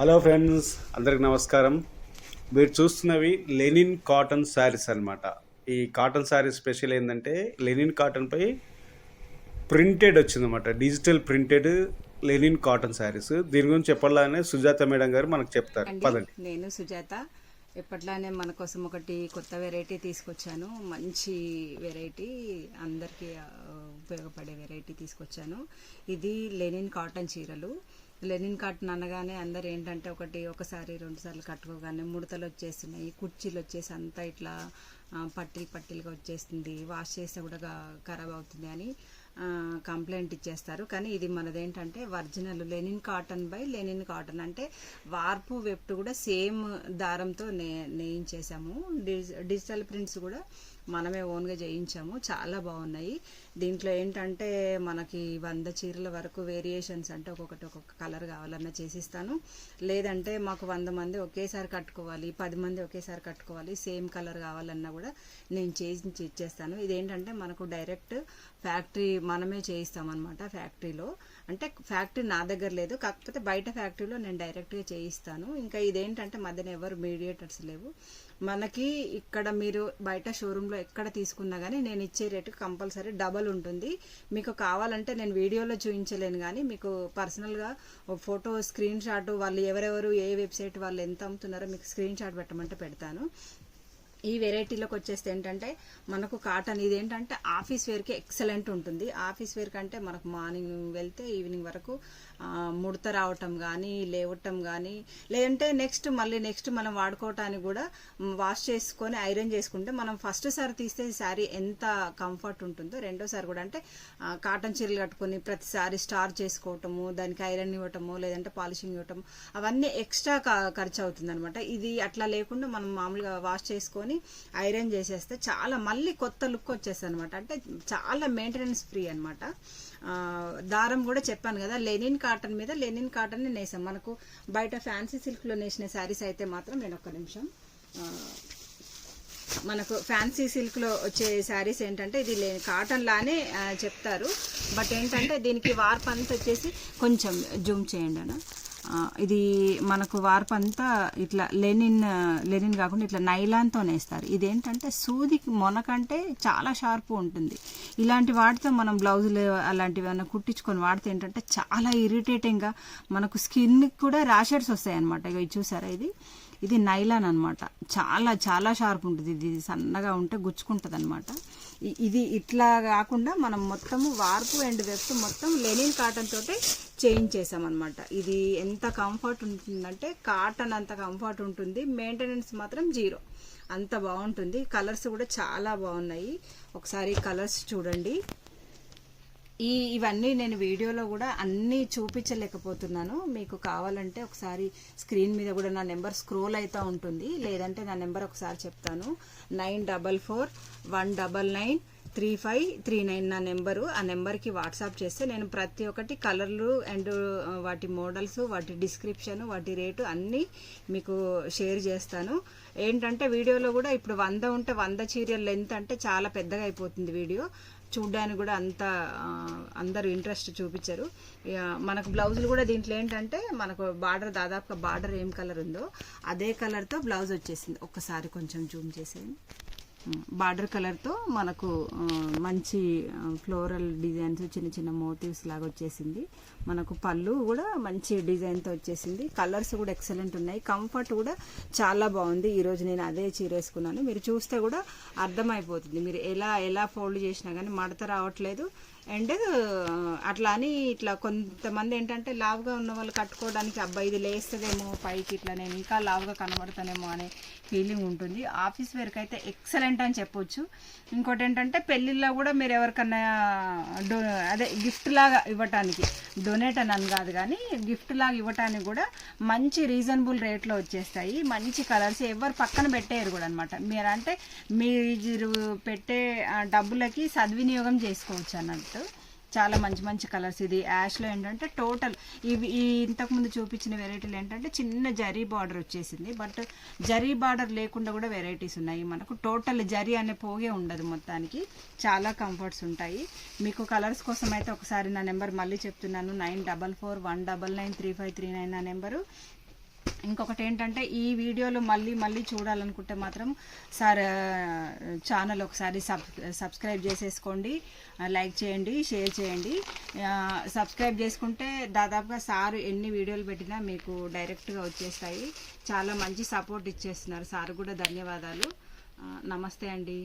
Hello friends అందరికి నమస్కారం. మీరు చూస్తున్నవి లెనిన్ కాటన్ శారీస్ అన్నమాట. ఈ కాటన్ శారీస్ స్పెషల్ ఏంటంటే లెనిన్ కాటన్పై ప్రింటెడ్ వచ్చిందన్నమాట. Digital printed linen cotton sarees. దీని గురించి చెప్పాలనే సుజాత మేడం గారు మనకు చెప్తారు. పదండి. నేను సుజాత. ఎప్పట్లానే మన కోసం ఒకటి కొత్త వెరైటీ తీసుకొచ్చాను. మంచి వెరైటీ అందరికీ ఉపయోగపడే వెరైటీ తీసుకొచ్చాను. ఇది లెనిన్ కాటన్ చీరలు. లెనిన్ కాటన్ అనగానే అందరు ఏంటంటే ఒకటి ఒకసారి రెండు సార్లు కట్టుకోగానే ముడతలు వచ్చేస్తున్నాయి. కుర్చీలు వచ్చేసి అంతా ఇట్లా ఆ, పట్టీలు పట్టీలుగా వచ్చేస్తుంది. వాష్ చేస్తే కూడా ఖరాబ్ అవుతుంది అని కంప్లైంట్ ఇచ్చేస్తారు. కానీ ఇది మనదేంటంటే original linen cotton by linen cotton అంటే వార్పు వెప్టు కూడా సేమ్ దారంతో నే నేయించేసాము డిజిటల్ ప్రింట్స్ కూడా మనమే ఓన్గా చేయించాము. చాలా బాగున్నాయి. దీంట్లో ఏంటంటే మనకి వంద చీరల వరకు వేరియేషన్స్ అంటే ఒక్కొక్కటి ఒక్కొక్క కలర్ కావాలన్నా చేసిస్తాను. లేదంటే మాకు వంద మంది ఒకేసారి కట్టుకోవాలి పది మంది ఒకేసారి కట్టుకోవాలి సేమ్ కలర్ కావాలన్నా కూడా నేను చేసి ఇచ్చేస్తాను. ఇదేంటంటే మనకు డైరెక్ట్ ఫ్యాక్టరీ మనమే చేయిస్తామన్నమాట ఫ్యాక్టరీలో. అంటే ఫ్యాక్టరీ నా దగ్గర లేదు కాకపోతే బయట ఫ్యాక్టరీలో నేను డైరెక్ట్గా చేయిస్తాను. ఇంకా ఇదేంటంటే మధ్యన ఎవరు మీడియేటర్స్ లేవు. మనకి ఇక్కడ మీరు బయట షోరూంలో ఎక్కడ తీసుకున్నా కానీ నేను ఇచ్చే రేటు కంపల్సరీ డబల్ ఉంటుంది. మీకు కావాలంటే నేను వీడియోలో చూపించలేను కానీ మీకు పర్సనల్గా ఫోటో స్క్రీన్ షాట్ వాళ్ళు ఎవరెవరు ఏ వెబ్సైట్ వాళ్ళు ఎంత అమ్ముతున్నారో మీకు స్క్రీన్ షాట్ పెట్టమంటే పెడతాను. ఈ వెరైటీలోకి వచ్చేస్తే ఏంటంటే మనకు కాటన్ ఇది ఏంటంటే ఆఫీస్ వేర్కి ఎక్సలెంట్ ఉంటుంది. ఆఫీస్ వేర్ కంటే మనకు మార్నింగ్ వెళ్తే ఈవినింగ్ వరకు ముడత రావటం కానీ లేవటం కానీ లేదంటే నెక్స్ట్ మళ్ళీ నెక్స్ట్ మనం వాడుకోవటానికి కూడా వాష్ చేసుకొని ఐరన్ చేసుకుంటే మనం ఫస్ట్ సారి తీస్తే శారీ ఎంత కంఫర్ట్ ఉంటుందో రెండోసారి కూడా అంటే కాటన్ చీరలు కట్టుకొని ప్రతిసారి స్టార్ చేసుకోవటము దానికి ఐరన్ ఇవ్వటము లేదంటే పాలిషింగ్ ఇవ్వటము అవన్నీ ఎక్స్ట్రా ఖర్చు అవుతుంది అనమాట ఇది అట్లా లేకుండా మనం మామూలుగా వాష్ చేసుకొని ఐరన్ చేసేస్తే చాలా మళ్ళీ కొత్త లుక్ వచ్చేస్తుంది అనమాట అంటే చాలా మెయింటెనెన్స్ ఫ్రీ అనమాట దారం కూడా చెప్పాను కదా లెనిన్ కాటన్ మీద లెనిన్ కాటన్ నేసాం. మనకు బయట ఫ్యాన్సీ సిల్క్లో నేసిన శారీస్ అయితే మాత్రం నేను ఒక్క నిమిషం మనకు ఫ్యాన్సీ సిల్క్లో వచ్చే శారీస్ ఏంటంటే ఇది లే కాటన్ లానే చెప్తారు. బట్ ఏంటంటే దీనికి వార్ప్ అంతా వచ్చేసి కొంచెం జూమ్ చేయండి అన్న. ఇది మనకు వార్ప్ అంతా ఇట్లా లెనిన్ లెనిన్ కాకుండా ఇట్లా నైలాన్తో నేస్తారు. ఇదేంటంటే సూదికి మొనకంటే చాలా షార్ప్ ఉంటుంది. ఇలాంటి వాటితో మనం బ్లౌజులు అలాంటివి ఏమైనా కుట్టించుకొని వాడితే ఏంటంటే చాలా ఇరిటేటింగ్గా మనకు స్కిన్కి కూడా ర్యాషెడ్స్ వస్తాయి అనమాట ఇక ఇది చూసారా ఇది? ఇది నైలాన్ అనమాట చాలా చాలా షార్ప్ ఉంటుంది. ఇది సన్నగా ఉంటే గుచ్చుకుంటుంది అనమాట ఇది ఇట్లా కాకుండా మనం మొత్తము వార్పు అండ్ వెఫ్ట్ మొత్తం లెనిన్ కాటన్ తోటి చేయించేసామన్నమాట ఇది ఎంత కంఫర్ట్ ఉంటుందంటే కాటన్ అంత కంఫర్ట్ ఉంటుంది మెయింటెనెన్స్ మాత్రం జీరో. అంత బాగుంటుంది. కలర్స్ కూడా చాలా బాగున్నాయి. ఒకసారి కలర్స్ చూడండి. ఈ ఇవన్నీ నేను వీడియోలో కూడా అన్నీ చూపించలేకపోతున్నాను. మీకు కావాలంటే ఒకసారి స్క్రీన్ మీద కూడా నా నెంబర్ స్క్రోల్ అవుతూ ఉంటుంది. లేదంటే నా నెంబర్ ఒకసారి చెప్తాను. Nine double four one double nine three five three nine నా నెంబరు. ఆ నెంబర్కి వాట్సాప్ చేస్తే నేను ప్రతి ఒక్కటి కలర్లు అండ్ వాటి మోడల్స్ వాటి డిస్క్రిప్షన్ వాటి రేటు అన్నీ మీకు షేర్ చేస్తాను. ఏంటంటే వీడియోలో కూడా ఇప్పుడు వంద ఉంటే వంద చీరల లెంత్ అంటే చాలా పెద్దగా అయిపోతుంది వీడియో. చూడ్డానికి కూడా అంత అందరూ ఇంట్రెస్ట్ చూపించరు. మనకు బ్లౌజులు కూడా దీంట్లో ఏంటంటే మనకు బార్డర్ దాదాపుగా బార్డర్ ఏం కలర్ ఉందో అదే కలర్తో బ్లౌజ్ వచ్చేసింది. ఒక్కసారి కొంచెం జూమ్ చేసేయండి. బార్డర్ కలర్తో మనకు మంచి ఫ్లోరల్ డిజైన్స్ చిన్న చిన్న మోటివ్స్ లాగా వచ్చేసింది. మనకు పళ్ళు కూడా మంచి డిజైన్తో వచ్చేసింది. కలర్స్ కూడా ఎక్సలెంట్ ఉన్నాయి. కంఫర్ట్ కూడా చాలా బాగుంది. ఈరోజు నేను అదే చీర వేసుకున్నాను. మీరు చూస్తే కూడా అర్థమైపోతుంది. మీరు ఎలా ఎలా ఫోల్డ్ చేసినా కానీ మడత రావట్లేదు. అండ్ అట్లా అని ఇట్లా కొంతమంది ఏంటంటే లావుగా ఉన్న వాళ్ళు కట్టుకోవడానికి అబ్బాయి ఇది లేస్తుందేమో పైకి ఇట్లా నేను ఇంకా లావుగా కనబడతానేమో అనే ఫీలింగ్ ఉంటుంది. ఆఫీస్ వేర్కి అయితే ఎక్సలెంట్ అని చెప్పొచ్చు. ఇంకోటి ఏంటంటే పెళ్ళిళ్ళలో కూడా మీరు ఎవరికన్నా డో అదే గిఫ్ట్ లాగా ఇవ్వటానికి డొనేట్ అని అని కాదు కానీ గిఫ్ట్ లాగా ఇవ్వటానికి కూడా మంచి రీజనబుల్ రేట్లో వచ్చేస్తాయి. మంచి కలర్స్ ఎవరు పక్కన పెట్టేయరు కూడా అనమాట మీరు అంటే మీరు పెట్టే డబ్బులకి సద్వినియోగం చేసుకోవచ్చు అన్నట్టు. చాలా మంచి మంచి కలర్స్. ఇది యాష్లో ఏంటంటే టోటల్ ఇవి ఈ ఇంతకుముందు చూపించిన వెరైటీలు ఏంటంటే చిన్న జరీ బార్డర్ వచ్చేసింది. బట్ జరీ బార్డర్ లేకుండా కూడా వెరైటీస్ ఉన్నాయి. మనకు టోటల్ జరీ అనే పోగే ఉండదు మొత్తానికి. చాలా కంఫర్ట్స్ ఉంటాయి. మీకు కలర్స్ కోసం అయితే ఒకసారి నా నెంబర్ మళ్ళీ చెప్తున్నాను. Nine double four one double nine three five three nine నా నెంబరు. ఇంకొకటి ఏంటంటే ఈ వీడియోలు మళ్ళీ మళ్ళీ చూడాలనుకుంటే మాత్రం సార్ ఛానల్ ఒకసారి సబ్ సబ్స్క్రైబ్ చేసేసుకోండి లైక్ చేయండి షేర్ చేయండి. సబ్స్క్రైబ్ చేసుకుంటే దాదాపుగా సార్ ఎన్ని వీడియోలు పెట్టినా మీకు డైరెక్ట్గా వచ్చేస్తాయి. చాలా మంచి సపోర్ట్ ఇచ్చేస్తున్నారు. సార్ కూడా ధన్యవాదాలు. నమస్తే అండి.